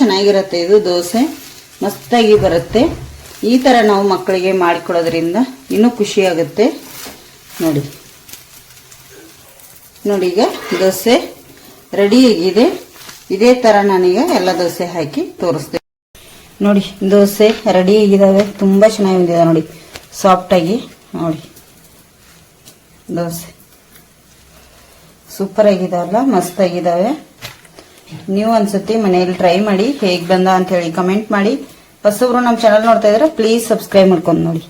ಚೆನ್ನಾಗಿರುತ್ತೆ ಇದು ದೋಸೆ. ಮಸ್ತಾಗಿ ಬರುತ್ತೆ. ಈ ಥರ ನಾವು ಮಕ್ಕಳಿಗೆ ಮಾಡಿಕೊಡೋದ್ರಿಂದ ಇನ್ನೂ ಖುಷಿಯಾಗುತ್ತೆ ನೋಡಿ. ನೋಡಿ ಈಗ ದೋಸೆ ರೆಡಿಯಾಗಿದೆ ಇದೇ ಥರ ನಾನೀಗ ಎಲ್ಲ ದೋಸೆ ಹಾಕಿ ತೋರಿಸ್ತೇನೆ. ನೋಡಿ, ದೋಸೆ ರೆಡಿ ಆಗಿದಾವೆ ತುಂಬ ಚೆನ್ನಾಗಿ ಬಂದಿದೆ ನೋಡಿ ಸಾಫ್ಟಾಗಿ ನೋಡಿ. ದೋಸೆ. ಸೂಪರ್ ಆಗಿದಾವಲ್ಲ ಮಸ್ತ್ ಆಗಿದಾವೆ ನೀವು ಅನ್ಸುತ್ತೆ ಮನೆಯಲ್ಲಿ ಟ್ರೈ ಮಾಡಿ ಹೇಗೆ ಬಂದ ಅಂತ ಹೇಳಿ ಕಮೆಂಟ್ ಮಾಡಿ. ಹೊಸಬ್ರು ನಮ್ಮ ಚಾನಲ್ ನೋಡ್ತಾ ಇದ್ರೆ ಪ್ಲೀಸ್ ಸಬ್ಸ್ಕ್ರೈಬ್ ಮಾಡ್ಕೊಂಡು ನೋಡಿ.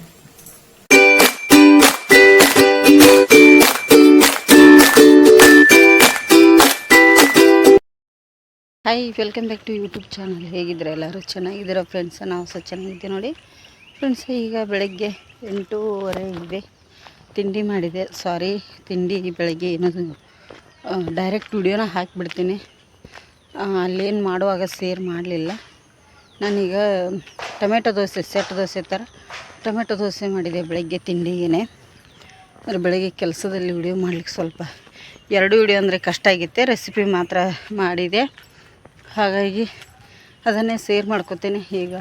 Hi welcome back to YouTube channel ಹೇಗಿದ್ರೆ ಎಲ್ಲರೂ ಚೆನ್ನಾಗಿದ್ದೀರಾ ಫ್ರೆಂಡ್ಸ್ ನಾವು ಸಹ ಚೆನ್ನಾಗಿದ್ದೀವಿ ನೋಡಿ. ಫ್ರೆಂಡ್ಸ್ ಈಗ ಬೆಳಗ್ಗೆ ಎಂಟೂವರೆ ಇದೆ. ತಿಂಡಿ ಮಾಡಿದೆ. ಸಾರಿ ತಿಂಡಿ ಬೆಳಗ್ಗೆ ಏನದು ಡೈರೆಕ್ಟ್ ವಿಡಿಯೋನ ಹಾಕಿಬಿಡ್ತೀನಿ. ಅಲ್ಲೇನು ಮಾಡುವಾಗ ಸೇರ್ ಮಾಡಲಿಲ್ಲ. ನಾನೀಗ ಟೊಮೆಟೊ ದೋಸೆ, ಸೆಟ್ ದೋಸೆ ಥರ ಟೊಮೆಟೊ ದೋಸೆ ಮಾಡಿದೆ ಬೆಳಗ್ಗೆ ತಿಂಡಿಗೆ ಅಂದರೆ ಬೆಳಗ್ಗೆ ಕೆಲಸದಲ್ಲಿ ವಿಡಿಯೋ ಮಾಡ್ಲಿಕ್ಕೆ ಸ್ವಲ್ಪ ಎರಡು ವಿಡಿಯೋ ಅಂದರೆ ಕಷ್ಟ ಆಗಿತ್ತೆ, ರೆಸಿಪಿ ಮಾತ್ರ ಮಾಡಿದೆ. ಹಾಗಾಗಿ ಅದನ್ನೇ ಸೇರ್ ಮಾಡ್ಕೋತೇನೆ. ಈಗ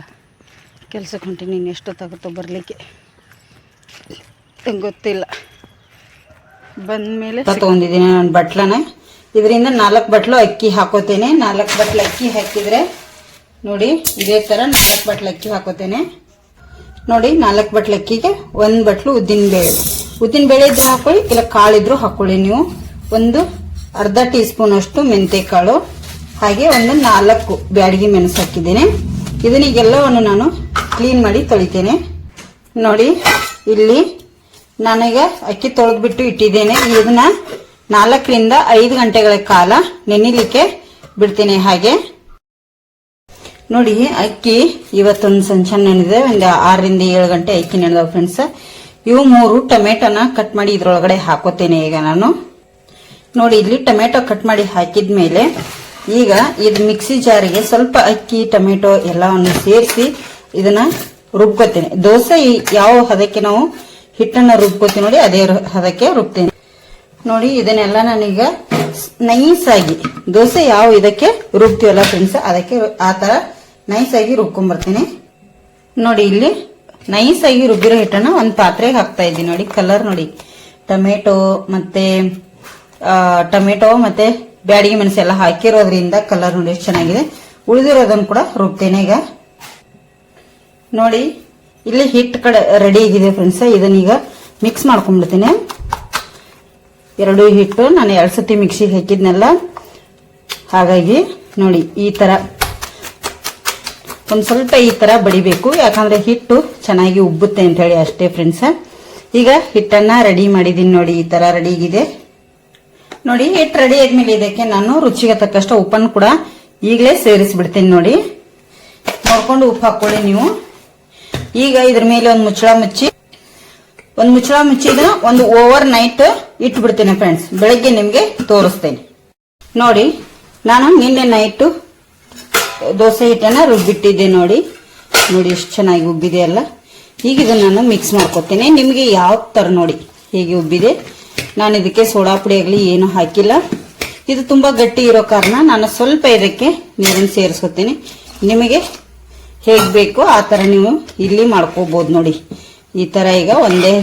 ಕೆಲಸಕ್ಕೆ ಹೊಂಟೀನಿ, ಇನ್ನು ಎಷ್ಟೊತ್ತಾಗುತ್ತೋ ಬರಲಿಕ್ಕೆ ಗೊತ್ತಿಲ್ಲ. ಬಂದಮೇಲೆ ತೊಗೊಂಡಿದ್ದೀನಿ ನಾನು ಬಟ್ಲನ. ಇದರಿಂದ ನಾಲ್ಕು ಬಟ್ಲು ಅಕ್ಕಿ ಹಾಕೋತೇನೆ. ನಾಲ್ಕು ಬಟ್ಲು ಅಕ್ಕಿ ಹಾಕಿದರೆ ನೋಡಿ ಇದೇ ಥರ ನಾಲ್ಕು ಬಟ್ಲು ಅಕ್ಕಿ ಹಾಕೋತೇನೆ. ನೋಡಿ ನಾಲ್ಕು ಬಟ್ಲು ಅಕ್ಕಿಗೆ ಒಂದು ಬಟ್ಲು ಉದ್ದಿನ ಬೇಳೆ. ಉದ್ದಿನ ಬೇಳೆ ಇದ್ರೆ ಹಾಕೊಳ್ಳಿ, ಇಲ್ಲ ಕಾಳಿದ್ರು ಹಾಕೊಳ್ಳಿ ನೀವು. ಒಂದು ಅರ್ಧ ಟೀ ಸ್ಪೂನ್ ಅಷ್ಟು ಮೆಂತೆ ಕಾಳು ಹಾಗೆ ಒಂದು ನಾಲ್ಕು ಬ್ಯಾಡಗಿ ಮೆಣಸು ಹಾಕಿದ್ದೇನೆ. ಇದನ್ನಿಗೆಲ್ಲವನ್ನು ನಾನು ಕ್ಲೀನ್ ಮಾಡಿ ತೊಳಿತೇನೆ. ನೋಡಿ, ಇಲ್ಲಿ ನನಗೆ ಅಕ್ಕಿ ತೊಳೆದ್ಬಿಟ್ಟು ಇಟ್ಟಿದ್ದೇನೆ. ಇದನ್ನ ನಾಲ್ಕರಿಂದ ಐದು ಗಂಟೆಗಳ ಕಾಲ ನೆನಿಲಿಕ್ಕೆ ಬಿಡ್ತೀನಿ ಹಾಗೆ. ನೋಡಿ, ಅಕ್ಕಿ ಇವತ್ತೊಂದು ಸಂಚನ್ ನೆನೆದಿದೆ. ಒಂದು ಆರರಿಂದ ಏಳು ಗಂಟೆ ಅಕ್ಕಿ ನೆನೆದ ಫ್ರೆಂಡ್ಸ್ ಇವು ಮೂರು ಟೊಮೆಟೊನ ಕಟ್ ಮಾಡಿ ಇದ್ರೊಳಗಡೆ ಹಾಕೋತೇನೆ ಈಗ ನಾನು. ನೋಡಿ, ಇಲ್ಲಿ ಟೊಮೆಟೊ ಕಟ್ ಮಾಡಿ ಹಾಕಿದ್ಮೇಲೆ ಈಗ ಇದು ಮಿಕ್ಸಿ ಜಾರಿಗೆ ಸ್ವಲ್ಪ ಅಕ್ಕಿ, ಟೊಮೆಟೊ ಎಲ್ಲವನ್ನು ಸೇರಿಸಿ ಇದನ್ನ ರುಬ್ಕೋತೇನೆ. ದೋಸೆ ಯಾವ ಹದಕ್ಕೆ ನಾವು ಹಿಟ್ಟನ್ನ ರುಬ್ಕೋತೀವಿ ನೋಡಿ, ಅದೇ ಹದಕ್ಕೆ ರುಬ್ತೇನೆ. ನೋಡಿ, ಇದನ್ನೆಲ್ಲ ನಾನೀಗ ನೈಸ್ ಆಗಿ ದೋಸೆ ಯಾವ ಇದಕ್ಕೆ ರುಬ್ತೀವಲ್ಲ ಫ್ರೆಂಡ್ಸ್ ಅದಕ್ಕೆ ಆ ತರ ನೈಸ್ ಆಗಿ ರುಬ್ಕೊಂಡ್ಬರ್ತೀನಿ. ನೋಡಿ, ಇಲ್ಲಿ ನೈಸ್ ಆಗಿ ರುಬ್ಬಿರೋ ಹಿಟ್ಟನ್ನ ಒಂದು ಪಾತ್ರೆಗೆ ಹಾಕ್ತಾ ಇದ್ದೀನಿ. ನೋಡಿ ಕಲರ್ ನೋಡಿ. ಟೊಮೆಟೊ ಮತ್ತೆ ಟೊಮೆಟೊ ಮತ್ತೆ ಬ್ಯಾಡಿಗೆ ಮೆಣಸು ಎಲ್ಲ ಹಾಕಿರೋದ್ರಿಂದ ಕಲರ್ ನೋಡಿ ಎಷ್ಟು ಚೆನ್ನಾಗಿದೆ. ಉಳಿದಿರೋದನ್ನು ಕೂಡ ರುಬ್ತೇನೆ ಈಗ. ನೋಡಿ, ಇಲ್ಲಿ ಹಿಟ್ಟು ಕಡೆ ರೆಡಿ ಆಗಿದೆ ಫ್ರೆಂಡ್ಸ್ ಇದನ್ನೀಗ ಮಿಕ್ಸ್ ಮಾಡ್ಕೊಂಡ್ಬಿಡ್ತೀನಿ. ಎರಡು ಹಿಟ್ಟು ನಾನು ಎರಡು ಸತಿ ಮಿಕ್ಸಿಗೆ ಹಾಕಿದ್ನಲ್ಲ? ಹಾಗಾಗಿ ನೋಡಿ, ಈ ತರ. ಒಂದು ಸ್ವಲ್ಪ ಈ ತರ ಬಡಿಬೇಕು, ಯಾಕಂದ್ರೆ ಹಿಟ್ಟು ಚೆನ್ನಾಗಿ ಉಬ್ಬುತ್ತೆ ಅಂತ ಹೇಳಿ ಅಷ್ಟೇ ಫ್ರೆಂಡ್ಸ ಈಗ ಹಿಟ್ಟನ್ನ ರೆಡಿ ಮಾಡಿದೀನಿ ನೋಡಿ, ಈ ತರ ರೆಡಿ ಆಗಿದೆ. ನೋಡಿ ಹಿಟ್ಟು ರೆಡಿ ಆದ್ಮೇಲೆ ಇದಕ್ಕೆ ನಾನು ರುಚಿಗೆ ತಕ್ಕಷ್ಟು ಉಪ್ಪನ್ನು ಕೂಡ ಈಗಲೇ ಸೇರಿಸ್ಬಿಡ್ತೀನಿ ನೋಡಿ. ನೋಡ್ಕೊಂಡು ಉಪ್ಪು ಹಾಕೊಳ್ಳಿ ನೀವು. ಈಗ ಇದ್ರ ಮೇಲೆ ಒಂದು ಮುಚ್ಚಳ ಮುಚ್ಚಿ, ಒಂದು ಮುಚ್ಚಳ ಮುಚ್ಚಿದ ಒಂದು ಓವರ್ ನೈಟ್ ಇಟ್ಬಿಡ್ತೇನೆ ಫ್ರೆಂಡ್ಸ್ ಬೆಳಗ್ಗೆ ನಿಮ್ಗೆ ತೋರಿಸ್ತೇನೆ. ನೋಡಿ, ನಾನು ನಿನ್ನೆ ನೈಟು ದೋಸೆ ಹಿಟ್ಟನ್ನ ರುಬ್ಬಿಟ್ಟಿದ್ದೆ ನೋಡಿ. ನೋಡಿ ಎಷ್ಟು ಚೆನ್ನಾಗಿ ಉಬ್ಬಿದೆ ಅಲ್ಲ. ಈಗ ಇದನ್ನ ನಾನು ಮಿಕ್ಸ್ ಮಾಡ್ಕೊತೇನೆ ನಿಮಗೆ ಯಾವ ತರ ನೋಡಿ ಹೇಗೆ ಉಬ್ಬಿದೆ. ನಾನು ಇದಕ್ಕೆ ಸೋಡಾ ಪುಡಿ ಆಗಲಿ ಏನು ಹಾಕಿಲ್ಲ. ಇದು ತುಂಬಾ ಗಟ್ಟಿ ಇರೋ ಕಾರಣ ನಾನು ಸ್ವಲ್ಪ ಇದಕ್ಕೆ ನೀರನ್ನು ಸೇರಿಸ್ಕೊತೀನಿ ನಿಮಗೆ ಹೇಗ್ ಬೇಕೋ ಆ ತರ ನೀವು ಇಲ್ಲಿ ಮಾಡ್ಕೋಬಹುದು ನೋಡಿ. ಈ ತರ ಈಗ ಒಂದೇ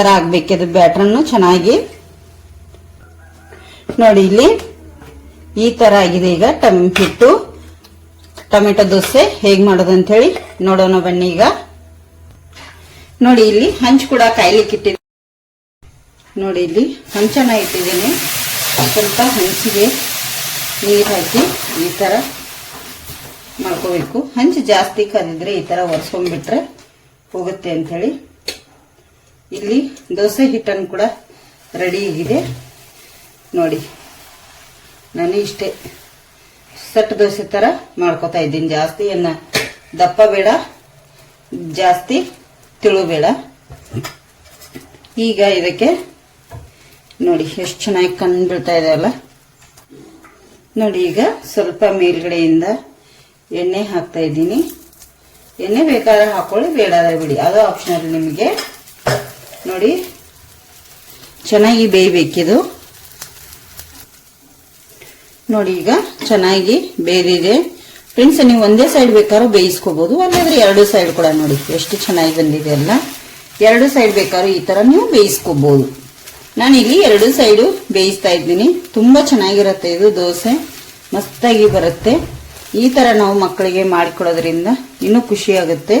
ತರ ಆಗಬೇಕಿದ್ರೆ ಬ್ಯಾಟ್ರನ್ನು ಚೆನ್ನಾಗಿ ನೋಡಿ ಇಲ್ಲಿ. ಈ ತರ ಆಗಿದೆ ಈಗ ಟಮ್ ಹಿಟ್ಟು. ಟೊಮೆಟೊ ದೋಸೆ ಹೇಗ್ ಮಾಡೋದು ಅಂತ ಹೇಳಿ ನೋಡೋಣ ಬನ್ನಿ ಈಗ. ನೋಡಿ ಇಲ್ಲಿ ಹಂಚ್ ಕೂಡ ಕಾಯ್ಲಿಕ್ಕೆ ಇಟ್ಟಿದೆ ನೋಡಿ ಇಲ್ಲಿ ಹಂಚನ ಇಟ್ಟಿದ್ದೀನಿ. ಸ್ವಲ್ಪ ಹಂಚಿಗೆ ನೀರು ಹಾಕಿ ಈ ತರ ಮಾಡ್ಕೋಬೇಕು. ಹಂಚು ಜಾಸ್ತಿ ಕದಿದ್ರೆ ಈ ತರ ಒರೆಸ್ಕೊಂಡ್ಬಿಟ್ರೆ ಹೋಗುತ್ತೆ ಅಂತ ಹೇಳಿ ಇಲ್ಲಿ ದೋಸೆ ಹಿಟ್ಟನ್ನು ಕೂಡ ರೆಡಿ ಆಗಿದೆ. ನೋಡಿ, ನಾನು ಇಷ್ಟೇ ಸೆಟ್ ದೋಸೆ ತರ ಮಾಡ್ಕೋತಾ ಇದ್ದೀನಿ. ಜಾಸ್ತಿ ಏನ ದಪ್ಪ ಬೇಡ, ಜಾಸ್ತಿ ತಿಳು ಬೇಡ. ಈಗ ಇದಕ್ಕೆ ನೋಡಿ, ಎಷ್ಟು ಚೆನ್ನಾಗಿ ಕಣ್ಣು ಬೀಳ್ತಾ ಇದೆಯಲ್ಲ ನೋಡಿ, ಈಗ ಸ್ವಲ್ಪ ಮೇಲ್ಗಡೆಯಿಂದ ಎಣ್ಣೆ ಹಾಕ್ತಾ ಇದ್ದೀನಿ. ಎಣ್ಣೆ ಬೇಕಾದ್ರೆ ಹಾಕೊಳ್ಳಿ ಬೇಡಾದ್ರೆ ಬಿಡಿ. ಅದು ಆಪ್ಷನಲ್ ನಿಮಗೆ. ನೋಡಿ. ಚೆನ್ನಾಗಿ ಬೇಯಬೇಕಿದು. ನೋಡಿ ಈಗ ಚೆನ್ನಾಗಿ ಬೇರಿದೆ ಫ್ರೆಂಡ್ಸ್ ನೀವು ಒಂದೇ ಸೈಡ್ ಬೇಕಾದ್ರೂ ಬೇಯಿಸ್ಕೋಬಹುದು ಅಲ್ಲಾದ್ರೆ ಎರಡು ಸೈಡ್ ಕೂಡ ನೋಡಿ, ಎಷ್ಟು ಚೆನ್ನಾಗಿ ಬಂದಿದೆ ಅಲ್ಲ. ಎರಡು ಸೈಡ್ ಬೇಕಾದ್ರೂ ಈ ತರ ನೀವು ಬೇಯಿಸ್ಕೋಬಹುದು ನಾನಿಲ್ಲಿ ಎರಡು ಸೈಡು ಬೇಯಿಸ್ತಾ ಇದ್ದೀನಿ. ತುಂಬಾ ಚೆನ್ನಾಗಿರುತ್ತೆ ಇದು ದೋಸೆ. ಮಸ್ತಾಗಿ ಬರುತ್ತೆ. ಈ ತರ ನಾವು ಮಕ್ಕಳಿಗೆ ಮಾಡಿಕೊಡೋದ್ರಿಂದ ಇನ್ನೂ ಖುಷಿ ಆಗುತ್ತೆ.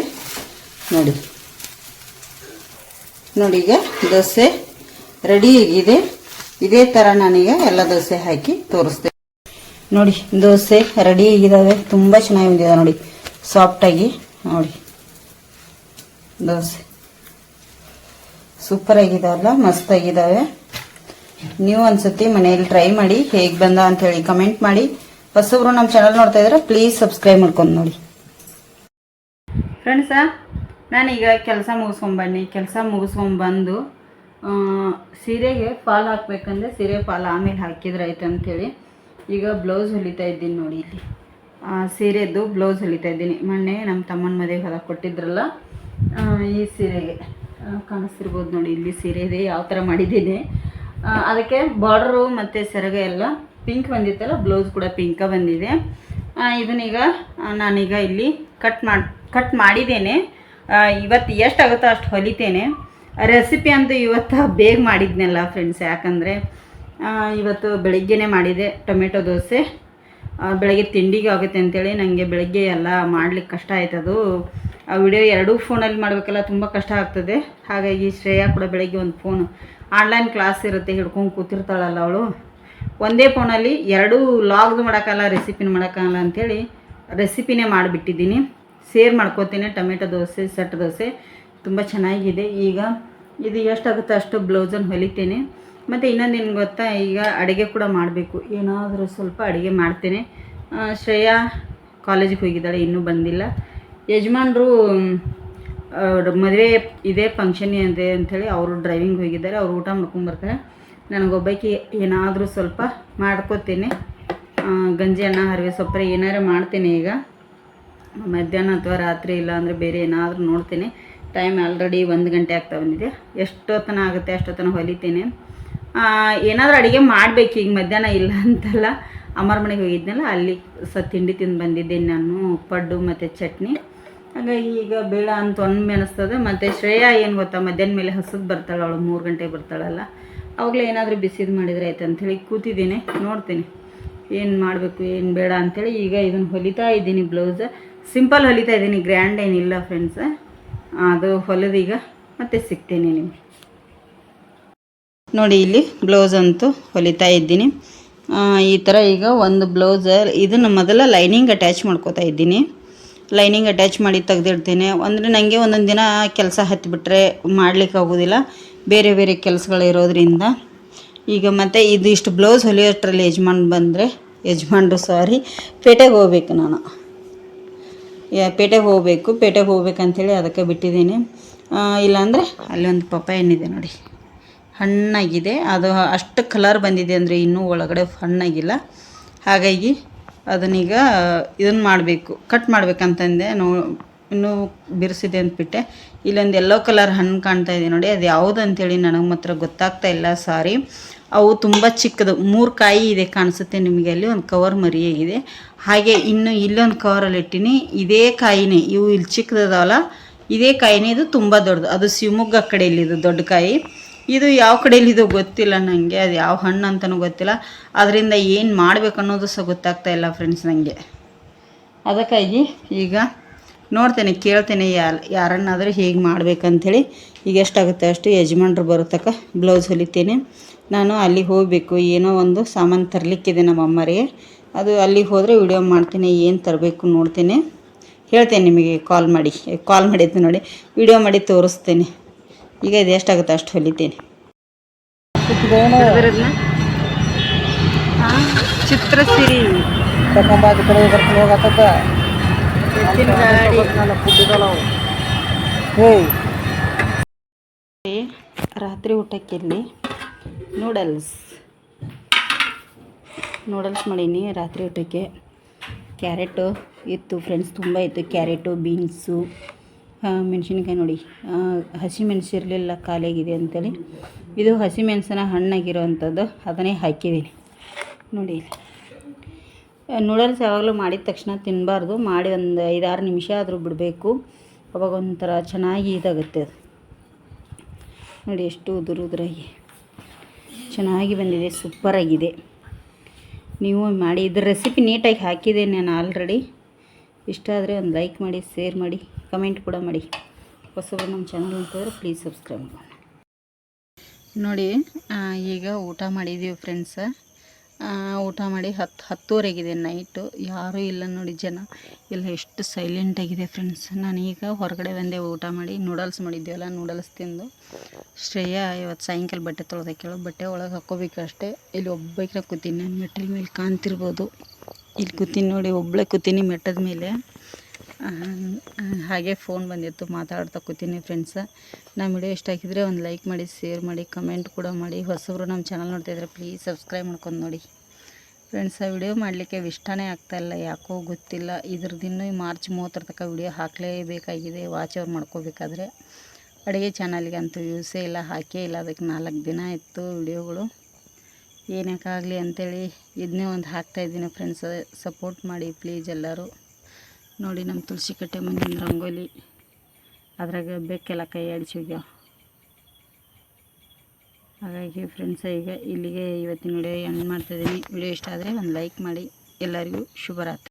ನೋಡಿ. ನೋಡಿ ಈಗ ದೋಸೆ ರೆಡಿ ಆಗಿದೆ. ಇದೇ ಥರ ನಾನೀಗ ಎಲ್ಲ ದೋಸೆ ಹಾಕಿ ತೋರಿಸ್ತೇನೆ. ನೋಡಿ, ದೋಸೆ ರೆಡಿ ತುಂಬಾ ಚೆನ್ನಾಗಿ ಬಂದಿದೆ ನೋಡಿ. ಸಾಫ್ಟಾಗಿ ನೋಡಿ. ದೋಸೆ. ಸೂಪರ್ ಆಗಿದಾವಲ್ಲ ಮಸ್ತ್ ಆಗಿದಾವೆ ನೀವು ಒಂದ್ಸತಿ ಮನೆಯಲ್ಲಿ ಟ್ರೈ ಮಾಡಿ, ಹೇಗೆ ಬಂದ ಅಂತ ಹೇಳಿ ಕಮೆಂಟ್ ಮಾಡಿ. ಹೊಸಬ್ರು ನಮ್ಮ ಚಾನಲ್ ನೋಡ್ತಾ ಇದ್ರೆ ಪ್ಲೀಸ್ ಸಬ್ಸ್ಕ್ರೈಬ್ ಮಾಡ್ಕೊಂಡು ನೋಡಿ. ಫ್ರೆಂಡ್ಸ ನಾನೀಗ ಕೆಲಸ ಮುಗಿಸ್ಕೊಂಬನ್ನಿ ಕೆಲಸ ಮುಗಿಸ್ಕೊಂಬಂದು ಸೀರೆಗೆ ಫಾಲ್ ಹಾಕ್ಬೇಕಂದ್ರೆ ಸೀರೆ ಫಾಲ್ ಆಮೇಲೆ ಹಾಕಿದ್ರೆ ಆಯ್ತು ಅಂತೇಳಿ. ಈಗ ಬ್ಲೌಸ್ ಹೊಲಿತಾ ಇದ್ದೀನಿ ನೋಡಿ ಇಲ್ಲಿ. ಸೀರೆದ್ದು ಬ್ಲೌಸ್ ಹೊಲಿತಾ ಇದ್ದೀನಿ. ಮೊನ್ನೆ ನಮ್ಮ ತಮ್ಮನ ಮದುವೆಗೆ ಹೊಲ ಕೊಟ್ಟಿದ್ರಲ್ಲ ಈ ಸೀರೆಗೆ. ಕಾಣಿಸ್ತಿರ್ಬೋದು ನೋಡಿ ಇಲ್ಲಿ ಸೀರೆ ಇದೆ, ಯಾವ ಥರ ಮಾಡಿದ್ದೀನಿ. ಅದಕ್ಕೆ ಬಾರ್ಡ್ರು ಮತ್ತು ಸೆರಗ ಎಲ್ಲ ಪಿಂಕ್ ಬಂದಿತ್ತಲ್ಲ, ಬ್ಲೌಸ್ ಕೂಡ ಪಿಂಕ ಬಂದಿದೆ. ಇದನ್ನೀಗ ನಾನೀಗ ಇಲ್ಲಿ ಕಟ್ ಮಾಡಿ ಕಟ್ ಮಾಡಿದ್ದೇನೆ. ಇವತ್ತು ಎಷ್ಟಾಗುತ್ತೋ ಅಷ್ಟು ಹೊಲಿತೇನೆ. ರೆಸಿಪಿ ಅಂತೂ ಇವತ್ತು ಬೇಗ ಮಾಡಿದ್ನಲ್ಲ ಫ್ರೆಂಡ್ಸ್ ಯಾಕಂದರೆ ಇವತ್ತು ಬೆಳಿಗ್ಗೆನೇ ಮಾಡಿದೆ ಟೊಮೆಟೊ ದೋಸೆ. ಬೆಳಗ್ಗೆ ತಿಂಡಿಗೆ ಆಗುತ್ತೆ ಅಂತೇಳಿ ನನಗೆ ಬೆಳಗ್ಗೆ ಎಲ್ಲ ಮಾಡ್ಲಿಕ್ಕೆ ಕಷ್ಟ ಆಯ್ತದು ಆ ವಿಡಿಯೋ ಎರಡೂ ಫೋನಲ್ಲಿ ಮಾಡಬೇಕಲ್ಲ, ತುಂಬ ಕಷ್ಟ ಆಗ್ತದೆ. ಹಾಗಾಗಿ ಶ್ರೇಯಾ ಕೂಡ ಬೆಳಗ್ಗೆ ಒಂದು ಫೋನ್ ಆನ್ಲೈನ್ ಕ್ಲಾಸ್ ಇರುತ್ತೆ, ಹಿಡ್ಕೊಂಡು ಕೂತಿರ್ತಾಳಲ್ಲ ಅವಳು. ಒಂದೇ ಫೋನಲ್ಲಿ ಎರಡೂ ಲಾಗ್ದು ಮಾಡೋಕ್ಕಲ್ಲ ರೆಸಿಪಿನ ಮಾಡೋಕ್ಕಲ್ಲ ಅಂಥೇಳಿ ರೆಸಿಪಿನೇ ಮಾಡಿಬಿಟ್ಟಿದ್ದೀನಿ. ಸೇರ್ ಮಾಡ್ಕೋತೀನಿ, ಟೊಮೆಟೊ ದೋಸೆ, ಸೆಟ್ ದೋಸೆ. ತುಂಬ ಚೆನ್ನಾಗಿದೆ. ಈಗ ಇದು ಎಷ್ಟಾಗುತ್ತೋ ಅಷ್ಟು ಬ್ಲೌಸನ್ನು ಹೊಲಿತೇನೆ. ಮತ್ತು ಇನ್ನೊಂದು ನಿನ್ಗೆ ಗೊತ್ತಾ? ಈಗ ಅಡುಗೆ ಕೂಡ ಮಾಡಬೇಕು. ಏನಾದರೂ ಸ್ವಲ್ಪ ಅಡುಗೆ ಮಾಡ್ತೇನೆ. ಶ್ರೇಯಾ ಕಾಲೇಜಿಗೆ ಹೋಗಿದ್ದಾಳೆ, ಇನ್ನೂ ಬಂದಿಲ್ಲ. ಯಜಮಾನ್ರು ಮದುವೆ ಇದೇ ಫಂಕ್ಷನ್ ಇದೆ ಅಂಥೇಳಿ ಅವರು ಡ್ರೈವಿಂಗ್ ಹೋಗಿದ್ದಾರೆ. ಅವರು ಊಟ ಮಾಡ್ಕೊಂಬರ್ತಾರೆ ನನಗೊಬ್ಬಕ್ಕೆ ಏನಾದರೂ ಸ್ವಲ್ಪ ಮಾಡ್ಕೋತೇನೆ. ಗಂಜಿ ಅನ್ನ, ಹರಿವೆ ಸೊಪ್ಪರೆ ಏನಾರು ಮಾಡ್ತೇನೆ ಈಗ. ಮಧ್ಯಾಹ್ನ ಅಥವಾ ರಾತ್ರಿ ಇಲ್ಲ ಅಂದರೆ ಬೇರೆ ಏನಾದರೂ ನೋಡ್ತೀನಿ. ಟೈಮ್ ಆಲ್ರೆಡಿ ಒಂದು ಗಂಟೆ ಆಗ್ತಾ ಬಂದಿದೆ. ಎಷ್ಟೊತ್ತನ ಆಗುತ್ತೆ ಅಷ್ಟೊತ್ತನ ಹೊಲಿತೀನಿ. ಏನಾದರೂ ಅಡುಗೆ ಮಾಡಬೇಕು ಈಗ ಮಧ್ಯಾಹ್ನ ಇಲ್ಲ ಅಂತಲ್ಲ. ಅಮ್ಮರ ಮನೆಗೆ ಹೋಗಿದ್ನಲ್ಲ, ಅಲ್ಲಿ ಸ ತಿಂಡಿ ತಿಂದು ಬಂದಿದ್ದೀನಿ ನಾನು, ಪಡ್ಡು ಮತ್ತು ಚಟ್ನಿ. ಹಾಗಾಗಿ ಈಗ ಬೇಡ ಅಂತ ಒಮ್ಮೆ ಅನಿಸ್ತದೆ. ಮತ್ತು ಶ್ರೇಯಾ ಏನು ಗೊತ್ತಾ, ಮಧ್ಯಾಹ್ನ ಮೇಲೆ ಹಸಿದು ಬರ್ತಾಳೆ, ಅವಳು ಮೂರು ಗಂಟೆಗೆ ಬರ್ತಾಳಲ್ಲ. ಅವಾಗಲೇ ಏನಾದರೂ ಬಿಸಿದು ಮಾಡಿದರೆ ಆಯ್ತು ಅಂಥೇಳಿ ಕೂತಿದ್ದೀನಿ, ನೋಡ್ತೀನಿ. ಏನು ಮಾಡಬೇಕು, ಏನು ಬೇಡ ಅಂಥೇಳಿ ಈಗ ಇದನ್ನು ಹೊಲಿತಾ ಇದ್ದೀನಿ ಬ್ಲೌಸ್. ಸಿಂಪಲ್ ಹೊಲಿತಾ ಇದ್ದೀನಿ ಗ್ರ್ಯಾಂಡ್ ಏನಿಲ್ಲ ಫ್ರೆಂಡ್ಸ್ ಅದು ಹೊಲಿದೀಗ, ಮತ್ತೆ ಸಿಗ್ತೀನಿ ನಿಮಗೆ. ನೋಡಿ ಇಲ್ಲಿ ಬ್ಲೌಸ್ ಅಂತೂ ಹೊಲಿತಾ ಇದ್ದೀನಿ. ಈ ಥರ ಈಗ ಒಂದು ಬ್ಲೌಸ್ ಇದನ್ನು ಮೊದಲ ಲೈನಿಂಗ್ ಅಟ್ಯಾಚ್ ಮಾಡ್ಕೋತಾ ಇದ್ದೀನಿ. ಲೈನಿಂಗ್ ಅಟ್ಯಾಚ್ ಮಾಡಿ ತೆಗೆದಿಡ್ತೀನಿ. ಅಂದರೆ ನನಗೆ ಒಂದೊಂದು ದಿನ ಕೆಲಸ ಹತ್ತಿಬಿಟ್ರೆ ಮಾಡ್ಲಿಕ್ಕೆ ಆಗೋದಿಲ್ಲ. ಬೇರೆ ಬೇರೆ ಕೆಲಸಗಳಿರೋದ್ರಿಂದ ಈಗ ಮತ್ತೆ ಇದು ಇಷ್ಟು ಬ್ಲೌಸ್ ಹೊಲಿಯೋಷ್ಟರಲ್ಲಿ ಯಜಮಾನ್ ಬಂದರೆ, ಯಜಮಾನ್ರು ಸಾರಿ ಪೇಟೆಗೆ ಹೋಗ್ಬೇಕು ನಾನು. ಪೇಟೆಗೆ ಹೋಗಬೇಕು ಪೇಟೆಗೆ ಹೋಗ್ಬೇಕಂಥೇಳಿ ಅದಕ್ಕೆ ಬಿಟ್ಟಿದ್ದೀನಿ. ಇಲ್ಲಾಂದರೆ ಅಲ್ಲಿ ಒಂದು ಪಪ್ಪಾಯ ಹಣ್ಣಿದೆ ನೋಡಿ. ಹಣ್ಣಾಗಿದೆ. ಅದು ಅಷ್ಟು ಕಲರ್ ಬಂದಿದೆ ಅಂದರೆ ಇನ್ನೂ ಒಳಗಡೆ ಹಣ್ಣಾಗಿಲ್ಲ. ಹಾಗಾಗಿ ಅದನ್ನೀಗ ಇದನ್ನು ಮಾಡಬೇಕು ಕಟ್ ಮಾಡಬೇಕಂತಂದೆ. ನೋ, ಇನ್ನೂ ಬಿರ್ಸಿದೆ ಅಂದ್ಬಿಟ್ಟೆ. ಇಲ್ಲೊಂದು ಎಲ್ಲೋ ಕಲರ್ ಹಣ್ಣು ಕಾಣ್ತಾ ಇದೆ ನೋಡಿ, ಅದು ಯಾವುದು ಅಂತೇಳಿ ನನಗೆ ಮಾತ್ರ ಗೊತ್ತಾಗ್ತಾ ಇಲ್ಲ, ಸಾರಿ. ಅವು ತುಂಬ ಚಿಕ್ಕದು, ಮೂರು ಕಾಯಿ ಇದೆ ಕಾಣಿಸುತ್ತೆ ನಿಮಗೆ ಅಲ್ಲಿ, ಒಂದು ಕವರ್ ಮರಿಯಾಗಿದೆ ಹಾಗೆ ಇನ್ನು ಇಲ್ಲೊಂದು ಕವರಲ್ಲಿ ಇಟ್ಟಿನಿ, ಇದೇ ಕಾಯಿನೇ, ಇವು ಇಲ್ಲಿ ಚಿಕ್ಕದಾವಲ್ಲ ಇದೇ ಕಾಯಿನೇ, ಇದು ತುಂಬ ದೊಡ್ಡದು. ಅದು ಶಿವಮೊಗ್ಗ ಕಡೆಯಲ್ಲಿ ಇದು ದೊಡ್ಡ ಕಾಯಿ. ಇದು ಯಾವ ಕಡೆಯಲ್ಲಿದು ಗೊತ್ತಿಲ್ಲ ನನಗೆ ಅದು ಯಾವ ಹಣ್ಣು ಅಂತಲೂ ಗೊತ್ತಿಲ್ಲ. ಅದರಿಂದ ಏನು ಮಾಡ್ಬೇಕು ಅನ್ನೋದು ಸಹ ಗೊತ್ತಾಗ್ತಾ ಇಲ್ಲ ಫ್ರೆಂಡ್ಸ್ ನನಗೆ ಅದಕ್ಕಾಗಿ ಈಗ ನೋಡ್ತೇನೆ ಕೇಳ್ತೇನೆ ಯಾರು ಯಾರನ್ನಾದರೂ ಹೇಗೆ ಮಾಡ್ಬೇಕಂಥೇಳಿ ಈಗ ಎಷ್ಟಾಗುತ್ತೆ ಅಷ್ಟು ಯಜಮಾನ್ರು ಬರೋತಕ್ಕ ಬ್ಲೌಸ್ ಹೊಲಿತೇನೆ. ನಾನು ಅಲ್ಲಿಗೆ ಹೋಗಬೇಕು. ಏನೋ ಒಂದು ಸಾಮಾನು ತರಲಿಕ್ಕಿದೆ ನಮ್ಮ ಅಮ್ಮರಿಗೆ. ಅದು ಅಲ್ಲಿಗೆ ಹೋದರೆ ವಿಡಿಯೋ ಮಾಡ್ತೀನಿ ಏನು ತರಬೇಕು ನೋಡ್ತೇನೆ. ಹೇಳ್ತೇನೆ ನಿಮಗೆ ಕಾಲ್ ಮಾಡಿ ಕಾಲ್ ಮಾಡಿದ್ದು ನೋಡಿ. ವಿಡಿಯೋ ಮಾಡಿ ತೋರಿಸ್ತೇನೆ. ಈಗ ಇದು ಎಷ್ಟಾಗುತ್ತೆ ಅಷ್ಟು ಹೊಲಿತೇನೆ. ಚಿತ್ರಸಿರಿ. ರಾತ್ರಿ ಊಟಕ್ಕೆ ಇಲ್ಲಿ ನೂಡಲ್ಸ್ ನೂಡಲ್ಸ್ ಮಾಡೀನಿ ರಾತ್ರಿ ಊಟಕ್ಕೆ. ಕ್ಯಾರೆಟು ಇತ್ತು ಫ್ರೆಂಡ್ಸ್ ತುಂಬ ಇತ್ತು. ಕ್ಯಾರೆಟು ಬೀನ್ಸು ಮೆಣಸಿನ್ಕಾಯಿ ನೋಡಿ. ಹಸಿ ಮೆಣಸು ಇರಲಿಲ್ಲ ಖಾಲಿಯಾಗಿದೆ ಅಂತೇಳಿ. ಇದು ಹಸಿ ಮೆಣಸನ್ನ ಹಣ್ಣಾಗಿರೋ ಅಂಥದ್ದು ಅದನ್ನೇ ಹಾಕಿದ್ದೀನಿ. ನೋಡಿ ನೂಡಲ್ಸ್ ಯಾವಾಗಲೂ ಮಾಡಿದ ತಕ್ಷಣ ತಿನ್ನಬಾರ್ದು ಮಾಡಿ ಒಂದು ಐದಾರು ನಿಮಿಷ ಆದರೂ ಬಿಡಬೇಕು. ಅವಾಗ ಒಂಥರ ಚೆನ್ನಾಗಿ ಇದಾಗುತ್ತೆ ಅದು. ನೋಡಿ ಎಷ್ಟು ಉದುರು ಉದುರಾಗಿ ಚೆನ್ನಾಗಿ ಬಂದಿದೆ ಸೂಪರಾಗಿದೆ ನೀವು ಮಾಡಿ, ಇದ್ರ ರೆಸಿಪಿ ನೀಟಾಗಿ ಹಾಕಿದೆ ನಾನು ಆಲ್ರೆಡಿ ಇಷ್ಟ ಆದರೆ ಒಂದು ಲೈಕ್ ಮಾಡಿ ಶೇರ್ ಮಾಡಿ ಕಮೆಂಟ್ ಕೂಡ ಮಾಡಿ. ಹೊಸಬ್ರು ನಮ್ಮ ಚಾನಲ್ ಅಂತಂದ್ರೆ ಪ್ಲೀಸ್ ಸಬ್ಸ್ಕ್ರೈಬ್ ಮಾಡಿ ನೋಡಿ ಈಗ ಊಟ ಮಾಡಿದ್ದೀವಿ ಫ್ರೆಂಡ್ಸ ಊಟ ಮಾಡಿ ಹತ್ತು ಹತ್ತುವರೆಗಿದೆ ನೈಟು ಯಾರೂ ಇಲ್ಲ ನೋಡಿ ಜನ. ಎಲ್ಲ ಎಷ್ಟು ಸೈಲೆಂಟಾಗಿದೆ ಫ್ರೆಂಡ್ಸ್ ನಾನೀಗ ಹೊರಗಡೆ ಬಂದೆ ಊಟ ಮಾಡಿ ನೂಡಲ್ಸ್ ಮಾಡಿದ್ದೆವಲ್ಲ ನೂಡಲ್ಸ್ ತಿಂದು. ಶ್ರೇಯಾ ಇವತ್ತು ಸಾಯಂಕಾಲ ಬಟ್ಟೆ ತೊಳ್ದಕ್ಕೇಳು ಬಟ್ಟೆ ಒಳಗೆ ಹಾಕ್ಕೋಬೇಕು ಅಷ್ಟೇ. ಇಲ್ಲಿ ಒಬ್ಬಕ್ಕೆ ಕೂತೀನಿ. ನಾನು ಮೆಟ್ಟಲ ಮೇಲೆ ಕಾಣ್ತಿರ್ಬೋದು. ಇಲ್ಲಿ ಕೂತೀನಿ ನೋಡಿ ಒಬ್ಬಳೇ ಕೂತೀನಿ ಮೆಟ್ಟದ ಮೇಲೆ. ಹಾಗೆ ಫೋನ್ ಬಂದಿತ್ತು, ಮಾತಾಡ್ತಾ ಕೂತೀನಿ ಫ್ರೆಂಡ್ಸ ನಮ್ಮ ವಿಡಿಯೋ ಇಷ್ಟ ಆಗಿದ್ರೆ ಒಂದು ಲೈಕ್ ಮಾಡಿ ಶೇರ್ ಮಾಡಿ ಕಮೆಂಟ್ ಕೂಡ ಮಾಡಿ. ಹೊಸಬ್ರು ನಮ್ಮ ಚಾನಲ್ ನೋಡ್ತಾಯಿದ್ರೆ ಪ್ಲೀಸ್ ಸಬ್ಸ್ಕ್ರೈಬ್ ಮಾಡ್ಕೊಂಡು ನೋಡಿ. ಫ್ರೆಂಡ್ಸ್ ಆ ವಿಡಿಯೋ ಮಾಡಲಿಕ್ಕೆ ಇಷ್ಟನೇ ಆಗ್ತಾಯಿಲ್ಲ ಯಾಕೋ ಗೊತ್ತಿಲ್ಲ. ಇದ್ರದ್ದು ಈ ಮಾರ್ಚ್ ಮೂವತ್ತರ ತನಕ ವಿಡಿಯೋ ಹಾಕಲೇಬೇಕಾಗಿದೆ ವಾಚ್ ಅವ್ರು ಮಾಡ್ಕೋಬೇಕಾದ್ರೆ. ಅಡುಗೆ ಚಾನಲ್ಗೆ ಅಂತೂ ಯೂಸೇ ಇಲ್ಲ, ಹಾಕೇ ಇಲ್ಲ. ಅದಕ್ಕೆ ನಾಲ್ಕು ದಿನ ಇತ್ತು ವಿಡಿಯೋಗಳು ಏನಕ್ಕಾಗಲಿ ಅಂಥೇಳಿ ಇದನ್ನೇ ಒಂದು ಹಾಕ್ತಾಯಿದ್ದೀನಿ ಫ್ರೆಂಡ್ಸ್ ಸಪೋರ್ಟ್ ಮಾಡಿ ಪ್ಲೀಸ್ ಎಲ್ಲರೂ. ನೋಡಿ ನಮ್ಮ ತುಳಸಿ ಕಟ್ಟೆ ಮುಂದಿನ ರಂಗೋಲಿ. ಅದ್ರಾಗ ಬೆಕ್ಕೆಲ್ಲ ಕೈ ಆಡಿಸಿ ಹಾಗಾಗಿ ಫ್ರೆಂಡ್ಸ್ ಈಗ ಇಲ್ಲಿಗೆ ಇವತ್ತಿನ ವಿಡಿಯೋ ಎಂಡ್ ಮಾಡ್ತಾಯಿದ್ದೀನಿ ವಿಡಿಯೋ ಇಷ್ಟ ಆದರೆ ಒಂದು ಲೈಕ್ ಮಾಡಿ. ಎಲ್ಲರಿಗೂ ಶುಭರಾತ್ರಿ.